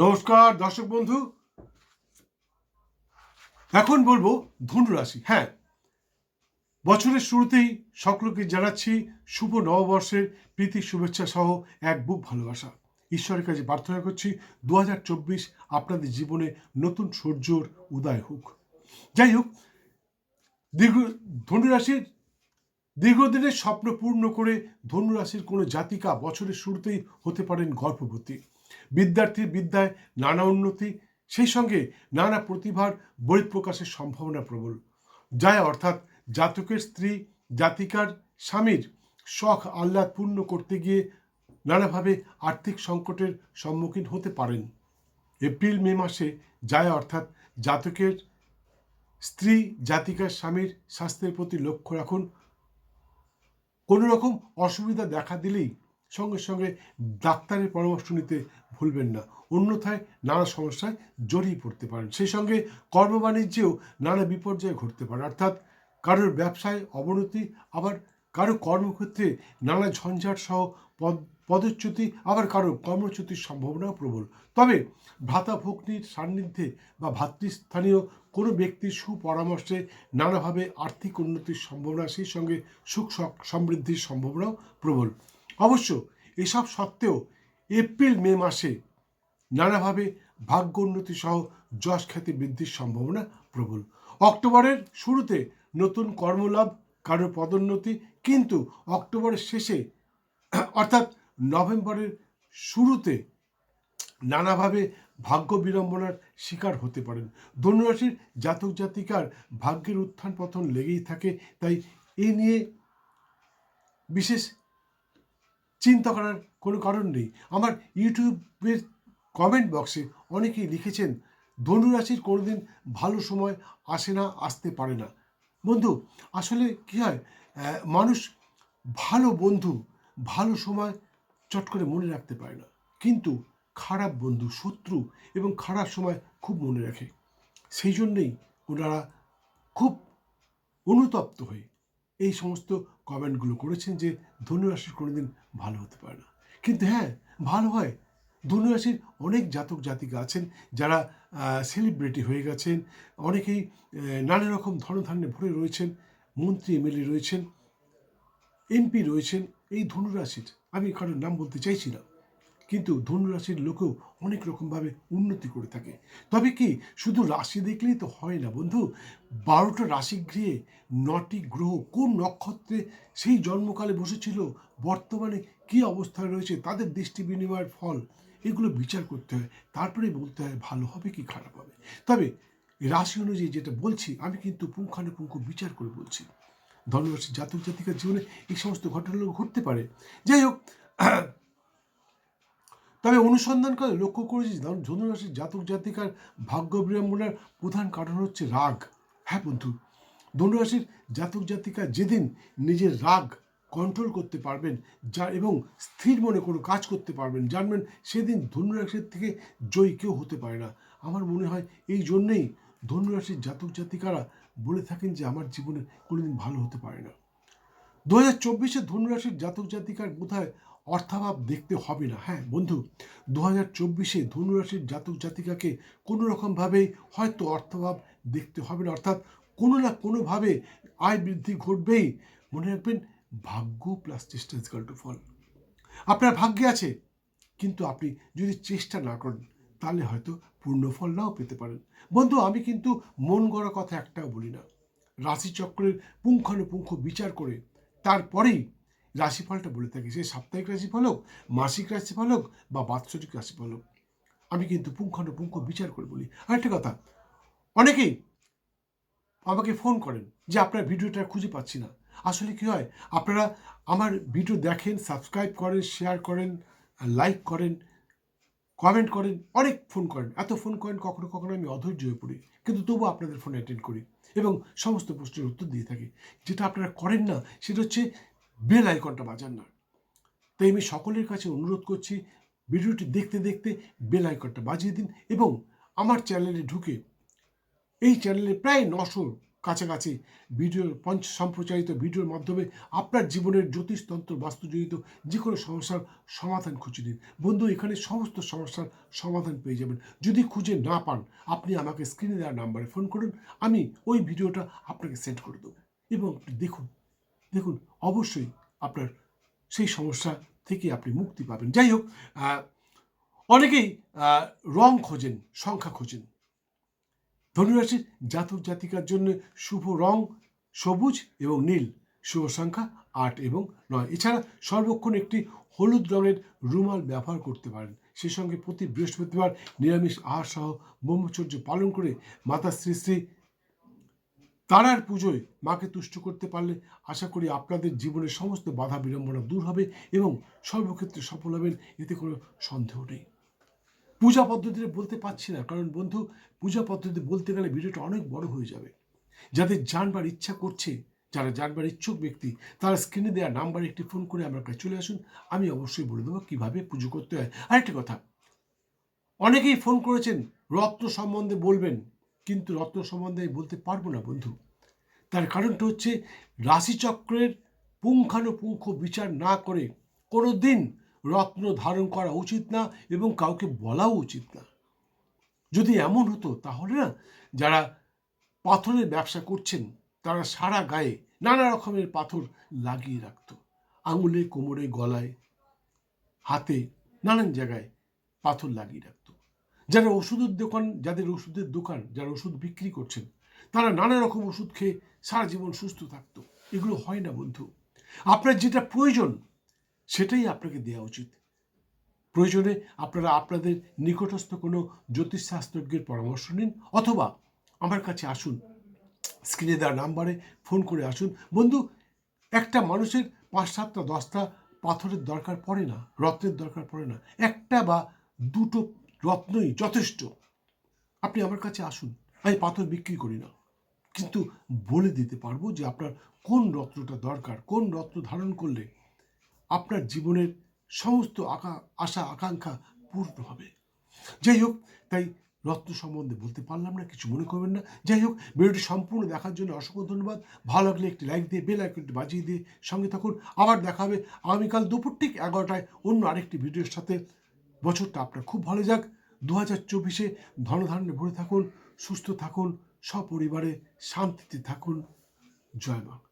নমস্কার, দর্শক বন্ধু। এখন বলব ধনু রাশি। হ্যাঁ বছরের শুরুতেই সকলকে জানাচ্ছি শুভ নববর্ষের প্রীতি, শুভেচ্ছা সহ এক বুক ভালোবাসা। ঈশ্বরের কাছে প্রার্থনা করছি দু হাজার চব্বিশ আপনাদের জীবনে নতুন সূর্যর উদয় হোক। যাই হোক, দীর্ঘ ধনুরাশির দীর্ঘদিনের স্বপ্ন পূর্ণ করে ধনুরাশির কোনো জাতিকা বছরের শুরুতেই হতে পারেন গর্ভবতী। বিদ্যার্থীর বিদ্যায় নানা উন্নতি, সেই সঙ্গে নানা প্রতিভার বহিঃপ্রকাশের সম্ভাবনা প্রবল। যায় অর্থাৎ জাতকের স্ত্রী, জাতিকার স্বামীর শখ আহ্লাদ পূর্ণ করতে গিয়ে নানাভাবে আর্থিক সংকটের সম্মুখীন হতে পারেন। এপ্রিল, মে মাসে যায় অর্থাৎ জাতকের স্ত্রী, জাতিকার স্বামীর স্বাস্থ্যের প্রতি লক্ষ্য রাখুন। কোনো রকম অসুবিধা দেখা দিলেই সঙ্গে সঙ্গে ডাক্তারের পরামর্শ নিতে ভুলবেন না। অন্যথায় নানা সমস্যায় জড়িয়ে পড়তে পারেন। সেই সঙ্গে কর্মবাণিজ্যেও নানা বিপর্যয় ঘটতে পারে। অর্থাৎ কারোর ব্যবসায় অবনতি, আবার কারও কর্মক্ষেত্রে নানা ঝঞ্ঝাট সহ পদ, পদচ্যুতি, আবার কারও কর্মচ্যুতির সম্ভাবনাও প্রবল। তবে ভ্রাতা ভগ্নির সান্নিধ্যে বা ভাতৃস্থানীয় কোনো ব্যক্তির সুপরামর্শে নানাভাবে আর্থিক উন্নতির সম্ভাবনা, সেই সঙ্গে সুখ সমৃদ্ধির সম্ভাবনাও প্রবল। অবশ্য এসব সত্ত্বেও এপ্রিল, মে মাসে নানাভাবে ভাগ্য উন্নতি সহ যশ খ্যাতি বৃদ্ধির সম্ভাবনা প্রবল। অক্টোবরের শুরুতে নতুন কর্মলাভ, কারও পদোন্নতি, কিন্তু অক্টোবরের শেষে, অর্থাৎ নভেম্বরের শুরুতে নানাভাবে ভাগ্য বিড়ম্বনার শিকার হতে পারেন। ধনুরাশির জাতক জাতিকার ভাগ্যের উত্থান পতন লেগেই থাকে, তাই এই নিয়ে বিশেষ চিন্তা করার কোনো কারণ নেই। আমার ইউটিউবের কমেন্ট বক্সে অনেকেই লিখেছেন ধনুরাশির কোনোদিন ভালো সময় আসে না, আসতে পারে না। বন্ধু, আসলে কি হয় মানুষ ভালো বন্ধু, ভালো সময় চট করে মনে রাখতে পারে না। কিন্তু খারাপ বন্ধু, শত্রু এবং খারাপ সময় খুব মনে রাখে। সেই জন্যেই ওনারা খুব অনুতপ্ত হয়ে এই সমস্ত কমেন্টগুলো করেছেন যে ধনুরাশির কোনোদিন ভালো হতে পারে না। কিন্তু হ্যাঁ ভালো হয়। ধনুরাশির অনেক জাতক জাতিকা আছেন যারা সেলিব্রিটি হয়ে গেছেন, অনেকেই নানা রকম ধনধান্যে ভরে রয়েছেন, মন্ত্রী এমএলএ রয়েছেন এমপি রয়েছেন, এই ধনুরাশির, আমি কারোর নাম বলতে চাইছিলাম কিন্তু ধনুরাশির লোকেও অনেক রকমভাবে উন্নতি করে থাকে। তবে কি, শুধু রাশি দেখলেই তো হয় না বন্ধু? বারোটা রাশিগৃহে নটি গ্রহ কোন নক্ষত্রে সেই জন্মকালে বসেছিল, বর্তমানে কি অবস্থায় রয়েছে, তাদের দৃষ্টি বিনিময়ের ফল, এগুলো বিচার করতে হয়। তারপরে বলতে হয়, ভালো হবে কি খারাপ হবে? তবে রাশি অনুযায়ী যেটা বলছি, আমি কিন্তু পুঙ্খানুপুঙ্খ বিচার করে বলছি। ধনুরাশির জাতক জাতিকার জীবনে এই সমস্ত ঘটনাগুলো ঘটতে পারে। যাই হোক তবে অনুসন্ধান করে লক্ষ্য করেছি ধন- ধনুরাশির জাতক জাতিকার ভাগ্য বিড়ম্বনার প্রধান কারণ হচ্ছে রাগ। হ্যাঁ বন্ধু, ধনুরাশির জাতক জাতিকা যেদিন নিজের রাগ কন্ট্রোল করতে পারবেন, যা এবং স্থির মনে কোনো কাজ করতে পারবেন, জানবেন সেদিন ধনুরাশির থেকে জয়ী কেউ হতে পারে না। আমার মনে হয় এই জন্যেই ধনুরাশির জাতক জাতিকারা বলে থাকেন যে আমার জীবনে কোনোদিন ভালো হতে পারে না। দু হাজার চব্বিশে ধনুরাশির জাতক জাতিকার বোধহয় অর্থাভাব দেখতে হবে না। হ্যাঁ বন্ধু দু হাজার চব্বিশে ধনুরাশির জাতক জাতিকাকে কোনো রকমভাবেই হয়তো অর্থাভাব দেখতে হবে না, অর্থাৎ কোনো না কোনোভাবে আয় বৃদ্ধি ঘটবেই। মনে রাখবেন, ভাগ্য প্লাস চেষ্টা ইজ টু ফল আপনার ভাগ্যে আছে, কিন্তু আপনি যদি চেষ্টা না করেন, তাহলে হয়তো পূর্ণ ফল নাও পেতে পারেন। বন্ধু, আমি কিন্তু মন গড়া কথা একটাও বলি না। রাশিচক্রের পুঙ্খানুপুঙ্খ বিচার করে তারপরেই রাশিফলটা বলে থাকি, সে সাপ্তাহিক রাশিফল হোক, মাসিক রাশিফল হোক বা বাৎসরিক রাশিফল হোক। আমি কিন্তু পুঙ্খানুপুঙ্খ বিচার করে বলি। আরেকটা কথা, অনেকেই আমাকে ফোন করেন যে, আপনার ভিডিওটা খুঁজে পাচ্ছি না। আসলে কি হয়, আপনারা আমার ভিডিও দেখেন, সাবস্ক্রাইব করেন, শেয়ার করেন, লাইক করেন, কমেন্ট করেন, অনেক ফোন করেন। এত ফোন করেন, কখনো কখনো আমি অধৈর্য হয়ে পড়ি, কিন্তু তবুও আপনাদের ফোন অ্যাটেন্ড করি এবং সমস্ত প্রশ্নের উত্তর দিয়ে থাকি। যেটা আপনারা করেন না, সেটা হচ্ছে বেল আইকনটা বাজান না। তাই আমি সকলের কাছে অনুরোধ করছি, ভিডিওটি দেখতে দেখতে বেল আইকনটা বাজিয়ে দিন এবং আমার চ্যানেলে ঢুকে এই চ্যানেলে প্রায় নশো কাছাকাছি ভিডিও পঞ্চ সম্প্রচারিত ভিডিওর মাধ্যমে আপনার জীবনের জ্যোতিষতন্ত্র বাস্তুজনিত যে কোনো সমস্যার সমাধান খুঁজে দিন বন্ধু, এখানে সমস্ত সমস্যার সমাধান পেয়ে যাবেন। যদি খুঁজে না পান, আপনি আমাকে স্ক্রিনে দেওয়া নাম্বারে ফোন করুন, আমি ওই ভিডিওটা আপনাকে সেন্ড করে দেবো। এবং দেখুন দেখুন, অবশ্যই আপনার সেই সমস্যা থেকে আপনি মুক্তি পাবেন। যাই হোক অনেকেই রং খোঁজেন, সংখ্যা খোঁজেন। ধনুরাশির জাতক জাতিকার জন্য শুভ রং সবুজ এবং নীল, শুভ সংখ্যা আট এবং নয়। এছাড়া সর্বক্ষণ একটি হলুদ রঙের রুমাল ব্যবহার করতে পারেন। সেই সঙ্গে প্রতি বৃহস্পতিবার নিরামিষ আহার সহ ব্রহ্মচর্য পালন করে মাতা শ্রী শ্রী তারার পুজোয় মাকে তুষ্ট করতে পারলে আশা করি আপনাদের জীবনের সমস্ত বাধা বিড়ম্বনা দূর হবে এবং সর্বক্ষেত্রে সফল হবেন, এতে কোনো সন্দেহ নেই। পূজা পদ্ধতিতে বলতে পারছি না, কারণ বন্ধু, পূজা পদ্ধতি বলতে গেলে ভিডিওটা অনেক বড় হয়ে যাবে। যাদের জানবার ইচ্ছা করছে, যারা জানবার ইচ্ছুক ব্যক্তি, তারা স্ক্রিনে দেওয়া নাম্বারে একটি ফোন করে আমার কাছে চলে আসুন, আমি অবশ্যই বলে দেবো কীভাবে পুজো করতে হয়। আরেকটি কথা, অনেকেই ফোন করেছেন রত্ন সম্বন্ধে বলবেন কিন্তু রত্ন সম্বন্ধে আমি বলতে পারব না, বন্ধু। তার কারণটা হচ্ছে রাশিচক্রের পুঙ্খানুপুঙ্খ বিচার না করে কোনো দিন রত্ন ধারণ করা উচিত না এবং কাউকে বলাও উচিত না। যদি এমন হতো, তাহলে না, যারা পাথরের ব্যবসা করছেন, তারা সারা গায়ে নানা রকমের পাথর লাগিয়ে রাখত। আঙুলে, কোমরে, গলায়, হাতে, নানান জায়গায় পাথর লাগিয়ে রাখতো। যারা ওষুধের দোকান, যাদের ওষুধের দোকান, যারা ওষুধ বিক্রি করছেন, তারা নানা রকম ওষুধ খেয়ে সারা জীবন সুস্থ থাকতো। এগুলো হয় না, বন্ধু। আপনার যেটা প্রয়োজন, সেটাই আপনাকে দেওয়া উচিত। প্রয়োজনে আপনারা আপনাদের নিকটস্থ কোনো জ্যোতিষশাস্ত্রজ্ঞের পরামর্শ নিন, অথবা আমার কাছে আসুন, স্ক্রিনে দেওয়া নাম্বারে ফোন করে আসুন। বন্ধু, একটা মানুষের পাঁচ সাতটা, দশটা পাথরের দরকার পড়ে না, রত্নের দরকার পড়ে না। একটা বা দুটো রত্নই যথেষ্ট। আপনি আমার কাছে আসুন, আমি পাথর বিক্রি করি না। কিন্তু বলে দিতে পারব যে আপনার কোন রত্নটা দরকার, কোন রত্ন ধারণ করলে আপনার জীবনের সমস্ত আকা, আশা, আকাঙ্ক্ষা পূর্ণ হবে। যাই হোক, তাই রত্ন সম্বন্ধে বলতে পারলাম না, কিছু মনে করবেন না। যাই হোক, ভিডিওটি সম্পূর্ণ দেখার জন্য অসংখ্য ধন্যবাদ। ভালো লাগলে একটি লাইক দিয়ে, বেল আইকনটি বাজিয়ে দিয়ে সঙ্গে থাকুন। আবার দেখা হবে আগামীকাল দুপুর ঠিক এগারোটায় অন্য আরেকটি ভিডিওর সাথে। বছরটা আপনার খুব ভালো যাক। দু হাজার চব্বিশে ধনধান্যে ভরে থাকুন, সুস্থ থাকুন, সপরিবারে শান্তিতে থাকুন। জয় মা